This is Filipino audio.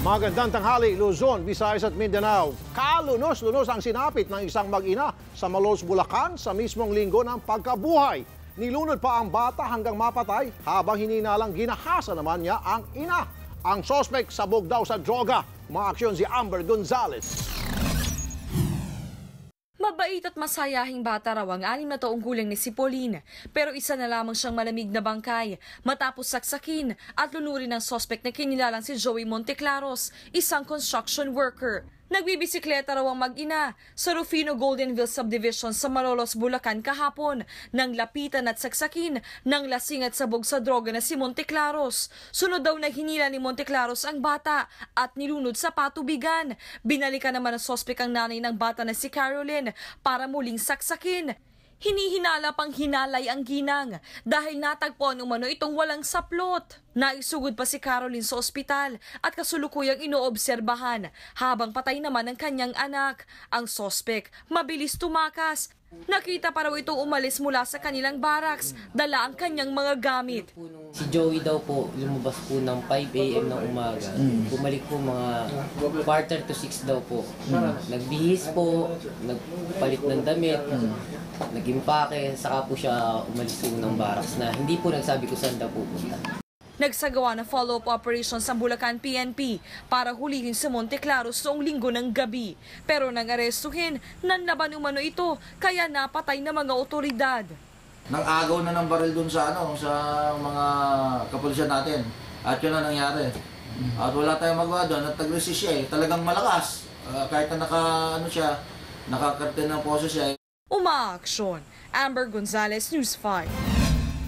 Magandang tanghali, Luzon, Visayas at Mindanao. Kalunos-lunos ang sinapit ng isang mag-ina sa Malos, Bulacan sa mismong linggo ng pagkabuhay. Nilunod pa ang bata hanggang mapatay habang hininalang ginahasa naman niya ang ina. Ang sospek sabog daw sa droga. Umaaksyon si Amber Gonzalez. Mabait at masayahing bata raw ang anim na taong gulang ni si Pauline, pero isa na lamang siyang malamig na bangkay matapos saksakin at lunurin ng sospek na kinilalang si Joey Monteclaros, isang construction worker. Nagbibisikleta raw ang mag-ina sa Rufino Goldenville Subdivision sa Malolos, Bulacan kahapon nang lapitan at saksakin ng lasing at sabog sa droga na si Monteclaros. Sunod daw na hinila ni Monteclaros ang bata at nilunod sa patubigan. Binalikan naman ng sospek ang nanay ng bata na si Caroline para muling saksakin. Hinihinala pang hinalay ang ginang dahil natagpuan umano itong walang saplot. Naisugod pa si Caroline sa ospital at kasulukuyang inoobserbahan habang patay naman ang kanyang anak. Ang sospek mabilis tumakas. Nakita pa raw itong umalis mula sa kanilang barracks, dala ang kanyang mga gamit. Si Joey daw po, lumabas po ng 5 a.m. ng umaga. Bumalik po mga quarter to 6 daw po. Nagbihis po, nagpalit ng damit, nag-impake, saka po siya umalis po ng barracks na hindi po nagsabi ko saan daw pupunta. Nagsagawa ng follow-up operation sa Bulacan PNP para hulihin si Monteclaros noong linggo ng gabi. Pero nang arestuhin, nanlaban umano ito kaya napatay na mga otoridad. Nag-agaw na ng baril dun sa ano, sa mga kapulisan natin. At yun ang nangyari. At wala tayong magawa doon at nag-resist siya eh. Talagang malakas. Ah, kahit na naka, ano siya, nakakarte ng poses siya eh. Umaaksyon. Amber Gonzalez, News 5.